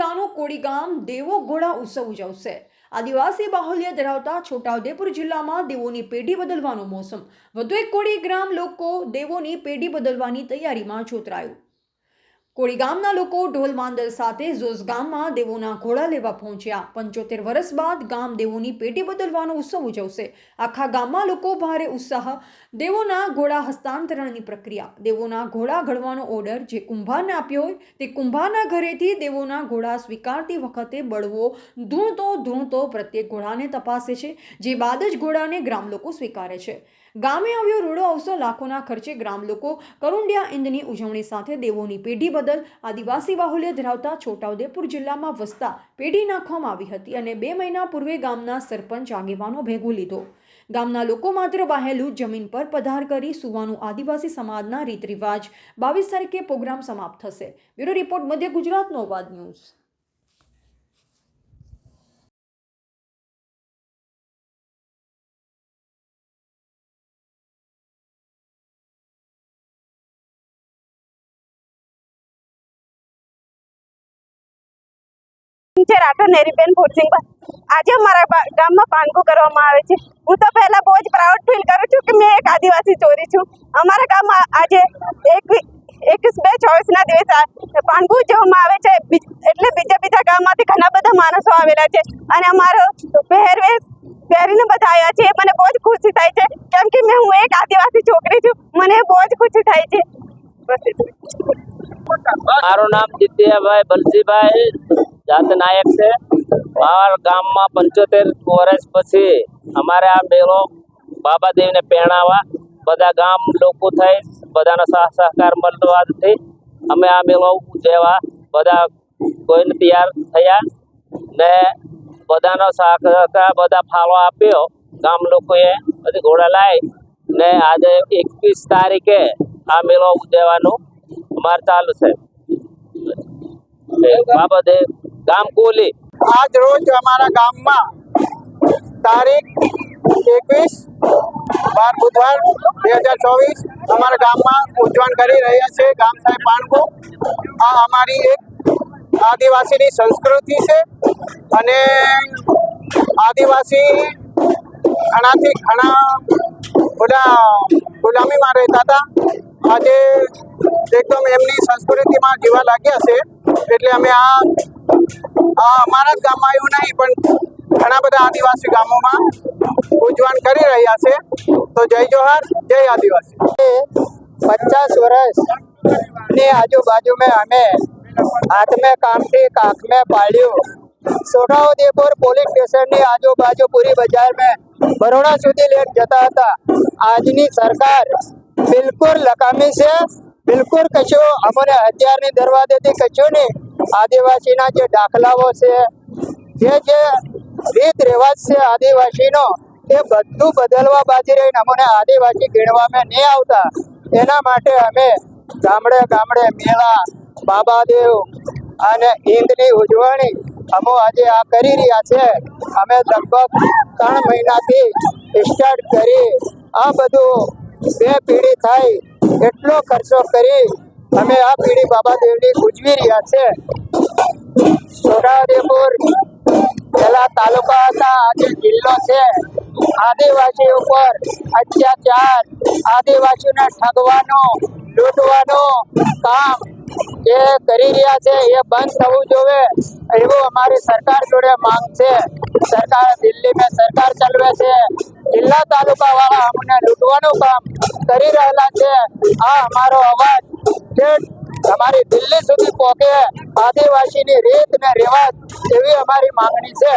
જિલ્લાનો કોડીગામ દેવો ઘોડા ઉત્સવ ઉજવશે. આદિવાસી બાહુલ્ય ધરાવતા છોટાઉદેપુર જિલ્લામાં દેવોની પેઢી બદલવાનો મોસમ. વધુ એક કોડી ગ્રામ લોકો દેવોની પેઢી બદલવાની તૈયારીમાં જોતરાયું. કોળી ગામના લોકો ઢોલ માંદલ સાથે ઝોઝ ગામમાં દેવોના ઘોડા લેવા પહોંચ્યા. પંચોતેર વર્ષ બાદ ગામ દેવોની પેટી બદલવાનો ઉત્સવ ઉજવશે. આખા ગામમાં લોકો ભારે ઉત્સાહ, દેવોના ઘોડા હસ્તાંતરણની પ્રક્રિયા. દેવોના ઘોડા ઘડવાનો ઓર્ડર જે કુંભારને આપ્યો હોય તે કુંભારના ઘરેથી દેવોના ઘોડા સ્વીકારતી વખતે બળવો ધૂણતો ધૂણતો પ્રત્યેક ઘોડાને તપાસે છે, જે બાદ જ ઘોડાને ગ્રામ લોકો સ્વીકારે છે. ગામે આવ્યો રૂડો અવસર લાખોના ખર્ચે ગ્રામ લોકો કરુંડિયા ઇંદની ઉજવણી સાથે દેવોની પેઢી બદલ આદિવાસી બાહુલ્ય ધરાવતા છોટાઉદેપુર જિલ્લામાં વસતા પેઢી નાખવામાં આવી હતી અને બે મહિના પૂર્વે ગામના સરપંચ આગેવાનો ભેગો લીધો. ગામના લોકો માત્ર બાહેલું જમીન પર પધાર કરી સુવાનું આદિવાસી સમાજના રીત રિવાજ. બાવીસ તારીખે પ્રોગ્રામ સમાપ્ત થશે. બ્યુરો રિપોર્ટ મધ્ય ગુજરાતનો અવાજ ન્યૂઝ. છે રાઠોડ નેરીબેન ભોરસિંગભાઈ આજે અમારા ગામમાં પાનગું કરવામાં આવે છે. હું તો પહેલા બહુ જ પ્રાઉડ ફીલ કરું છું કે મેં એક આદિવાસી ચોરી છું. અમારા ગામમાં આજે એક એકવીસ બે ચોવીસના દિવસે પાનગુ ઉજવવામાં આવે છે. એટલે બીજા બીજા ગામમાંથી ઘણા બધા માણસો આવેલા છે. અને અમારો પહેરવેશ પહેરીને બધા આવ્યા છે. મને બહુ જ ખુશી થાય છે. કેમ કે મેં હું એક આદિવાસી છોકરી છું. મને બહુ જ ખુશી થાય છે. મારું નામ જીત્યાભાઈ બલજીભાઈ જાત નાયક છે. મારા ગામમાં પંચોતેર વર્ષ પછી અમારે આ મેળો બાબાદેવને પહેણાવા. બધા ગામ લોકો થઈ, બધાનો સહ સહકાર મળવાથી અમે આ મેળો ઉજવવા બધા કોઈને તૈયાર થયા ને બધાનો સહકાર, બધા ફાળો આપ્યો. ગામ લોકોએ બધી ઘોડા લાવી ને આજે એકવીસ તારીખે આ મેળો ઉજવવાનું અમારે ચાલુ છે. બાબતે ગામ કોલી? આજ રોજ અમારા ગામમાં તારીખ એકવીસ બાર બુધવાર બે હજાર ચોવીસ અમારા ગામમાં ઉજવણ કરી રહ્યા છે ગામ સાહેબ પાણકો આ અમારી એક આદિવાસીની સંસ્કૃતિ છે અને આદિવાસી ઘણાથી ઘણા બધા ગુલામીમાં રહેતા હતા. આજે એકદમ એમની સંસ્કૃતિમાં જીવા લાગ્યા છે. એટલે અમે આ અમારા જ ગામમાં આવ્યું નહીં, પણ ઘણા બધા આદિવાસી ગામોમાં ઉજવણ કરી રહ્યા છે. તો જય જોહાર, જય આદિવાસી. પચાસ વર્ષની આજુબાજુમાં અમે હાથમે કામથી કાકમે પાડ્યું છોટાઉદેપુર પોલીસ સ્ટેશનની આજુબાજુ પૂરી બજાર મેં બરોડા સુધી લેટ જતા હતા. આજની સરકાર બિલકુલ લકામી છે. બિલકુલ કશું અમને હથિયારની દરવાજેથી કશું નહીં. આદિવાસીના જે દાખલાઓ છે, જે જે રીત રિવાજ છે આદિવાસીનો એ બધું બદલવા બાજી રહીને અમને આદિવાસી ગણવામાં નહીં આવતા. એના માટે અમે ગામડે ગામડે મેળા, બાબાદેવ અને ઈંદની ઉજવણી અમો આજે આ કરી રહ્યા છે. અમે લગભગ ત્રણ મહિનાથી સ્ટાર્ટ કરી આ બધું બે પેઢી થાય એટલો ખર્ચો કરી અમે આ પીઢી બાબા દેવની ઉજવી રહ્યા છે. છોટાઉદેપુર પેલા તાલુકા હતા, આજે જિલ્લો છે. આદિવાસી ઉપર અત્યાચાર આદિવાસીને ઠગવાનો, લૂંટવાનો કામ જે કરી રહ્યા છે એ બંધ થવું જોવે એવું અમારી સરકાર જોડે માંગ છે. સરકાર દિલ્હીમાં સરકાર ચલવે છે. જિલ્લા તાલુકા વાળા અમને લૂંટવાનું કામ કરી રહેલા છે. આ અમારો અવાજ ઠેઠ અમારી દિલ્હી સુધી પહોંચે આદિવાસીની રીત ને રિવાજ એવી અમારી માંગણી છે.